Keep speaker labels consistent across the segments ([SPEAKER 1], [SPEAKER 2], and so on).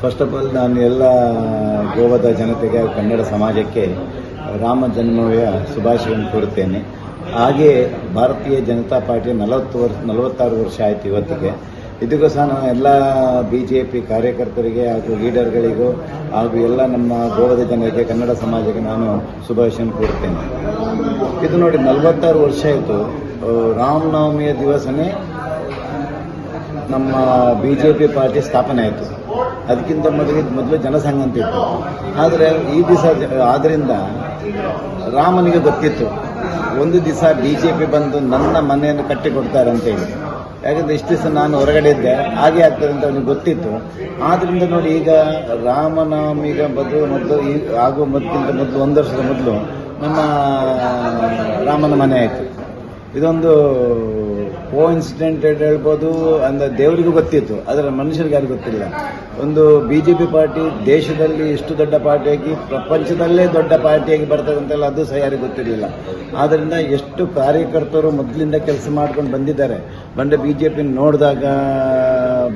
[SPEAKER 1] First of all ನಾನು ಎಲ್ಲ ಗೋವಾದ ಜನತೆಗೆ, ಕನ್ನಡ ಸಮಾಜಕ್ಕೆ ರಾಮ ಜನ್ಮವಿಯ ಶುಭಾಶಯವನ್ನು ಕೋರುತ್ತೇನೆ. ಹಾಗೆ ಭಾರತೀಯ ಜನತಾ ಪಾರ್ಟಿ ನಲವತ್ತು ವರ್ಷ, ನಲವತ್ತಾರು ವರ್ಷ ಆಯಿತು ಇವತ್ತಿಗೆ. ಇದಕ್ಕೂ ಸಹ ನಾನು ಎಲ್ಲ ಬಿ ಜೆ ಪಿ ಕಾರ್ಯಕರ್ತರಿಗೆ ಹಾಗೂ ಲೀಡರ್ಗಳಿಗೂ ಹಾಗೂ ಎಲ್ಲ ನಮ್ಮ ಗೋವಾದ ಜನರಿಗೆ, ಕನ್ನಡ ಸಮಾಜಕ್ಕೆ ನಾನು ಶುಭಾಶಯವನ್ನು ಕೋರುತ್ತೇನೆ. ಇದು ನೋಡಿ, ನಲವತ್ತಾರು ವರ್ಷ ಆಯಿತು. ರಾಮನವಮಿಯ ದಿವಸನೇ ನಮ್ಮ ಬಿ ಜೆ ಪಿ ಪಾರ್ಟಿ ಸ್ಥಾಪನೆ ಆಯಿತು. ಅದಕ್ಕಿಂತ ಮೊದಲಿಗೆ ಮೊದಲು ಜನಸಂಘ ಅಂತ ಇತ್ತು. ಆದರೆ ಈ ದಿವಸ ಆದ್ದರಿಂದ ರಾಮನಿಗೆ ಗೊತ್ತಿತ್ತು, ಒಂದು ದಿವಸ ಬಿ ಜೆ ಪಿ ಬಂದು ನನ್ನ ಮನೆಯನ್ನು ಕಟ್ಟಿಕೊಡ್ತಾರೆ ಅಂತೇಳಿ ಯಾಕಂದ್ರೆ ಇಷ್ಟು ದಿವಸ ನಾನು ಹೊರಗಡೆ ಇದ್ದೆ, ಹಾಗೆ ಆಗ್ತದೆ ಅಂತ ಅವನಿಗೆ ಗೊತ್ತಿತ್ತು. ಆದ್ರಿಂದ ನೋಡಿ ಈಗ ರಾಮನಾಮಿಗ ಬದಲು ಮೊದಲು ಈ ಆಗುವ ಮೊದಲಿಗಿಂತ ಮೊದಲು ಒಂದು ವರ್ಷದ ಮೊದಲು ನಮ್ಮ ರಾಮನ ಮನೆ ಆಯಿತು. ಇದೊಂದು ಕೋ ಇನ್ಸಿಡೆಂಟ್ ಹೇಳ್ಬೋದು, ಅಂದರೆ ದೇವರಿಗೂ ಗೊತ್ತಿತ್ತು, ಆದರೆ ಮನುಷ್ಯರಿಗೆ ಯಾರು ಗೊತ್ತಿಲ್ಲ. ಒಂದು ಬಿ ಜೆ ಪಿ ಪಾರ್ಟಿ ದೇಶದಲ್ಲಿ ಇಷ್ಟು ದೊಡ್ಡ ಪಾರ್ಟಿಯಾಗಿ ಪ್ರಪಂಚದಲ್ಲೇ ದೊಡ್ಡ ಪಾರ್ಟಿಯಾಗಿ ಬರ್ತದಂತೆಲ್ಲ ಅದು ಸಹ ಯಾರಿಗೂ ಗೊತ್ತಿರಲಿಲ್ಲ. ಆದ್ದರಿಂದ ಎಷ್ಟು ಕಾರ್ಯಕರ್ತರು ಮೊದಲಿಂದ ಕೆಲಸ ಮಾಡ್ಕೊಂಡು ಬಂದಿದ್ದಾರೆ. ಬಂದರೆ ಬಿ ಜೆ ಪಿ ನೋಡಿದಾಗ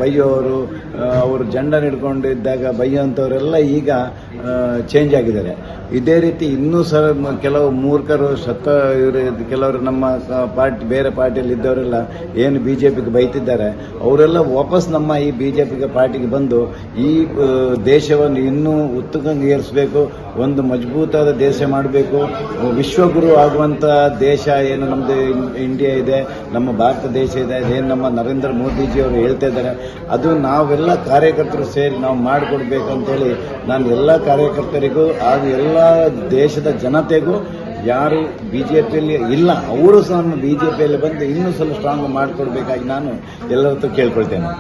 [SPEAKER 1] ಬೈಯೋರು ಅವರು ಜಂಡ ಹಿಡ್ಕೊಂಡಿದ್ದಾಗ ಬೈಯೋಂಥವರೆಲ್ಲ ಈಗ ಚೇಂಜ್ ಆಗಿದ್ದಾರೆ. ಇದೇ ರೀತಿ ಇನ್ನೂ ಸಹ ಕೆಲವು ಮೂರ್ಖರು ಸತ್ತ ಇವರು, ಕೆಲವರು ನಮ್ಮ ಪಾರ್ಟಿ, ಬೇರೆ ಪಾರ್ಟಿಯಲ್ಲಿ ಇದ್ದವರೆಲ್ಲ ಏನು ಬಿ ಜೆ ಪಿಗೆ ಬೈತಿದ್ದಾರೆ, ಅವರೆಲ್ಲ ವಾಪಸ್ ನಮ್ಮ ಈ ಬಿ ಜೆ ಪಿಗೆ ಪಾರ್ಟಿಗೆ ಬಂದು ಈ ದೇಶವನ್ನು ಇನ್ನೂ ಉತ್ತುಕಂಗೆ ಏರಿಸಬೇಕು, ಒಂದು ಮಜಬೂತಾದ ದೇಶ ಮಾಡಬೇಕು. ವಿಶ್ವಗುರು ಆಗುವಂಥ ದೇಶ ಏನು ನಮ್ಮದು ಇಂಡಿಯಾ ಇದೆ, ನಮ್ಮ ಭಾರತ ದೇಶ ಇದೆ ಏನು ನಮ್ಮ ನರೇಂದ್ರ ಮೋದಿಜಿ ಅವರು ಹೇಳ್ತಾ ಇದ್ದಾರೆ ಅದು ನಾವೆಲ್ಲ ಕಾರ್ಯಕರ್ತರು ಸೇರಿ ನಾವು ಮಾಡಿಕೊಡ್ಬೇಕಂತೇಳಿ ನಾನು ಎಲ್ಲ ಕಾರ್ಯಕರ್ತರಿಗೂ ಹಾಗೂ ಎಲ್ಲ ದೇಶದ ಜನತೆಗೂ ಯಾರು ಬಿ ಜೆ ಪಿಯಲ್ಲಿ ಇಲ್ಲ, ಅವರು ಸಹ ಬಿ ಜೆ ಪಿಯಲ್ಲಿ ಬಂದು ಇನ್ನೂ ಸ್ವಲ್ಪ ಸ್ಟ್ರಾಂಗ್ ಮಾಡಿಕೊಡ್ಬೇಕಾಗಿ ನಾನು ಎಲ್ಲರತ್ತೂ ಕೇಳ್ಕೊಳ್ತೇನೆ.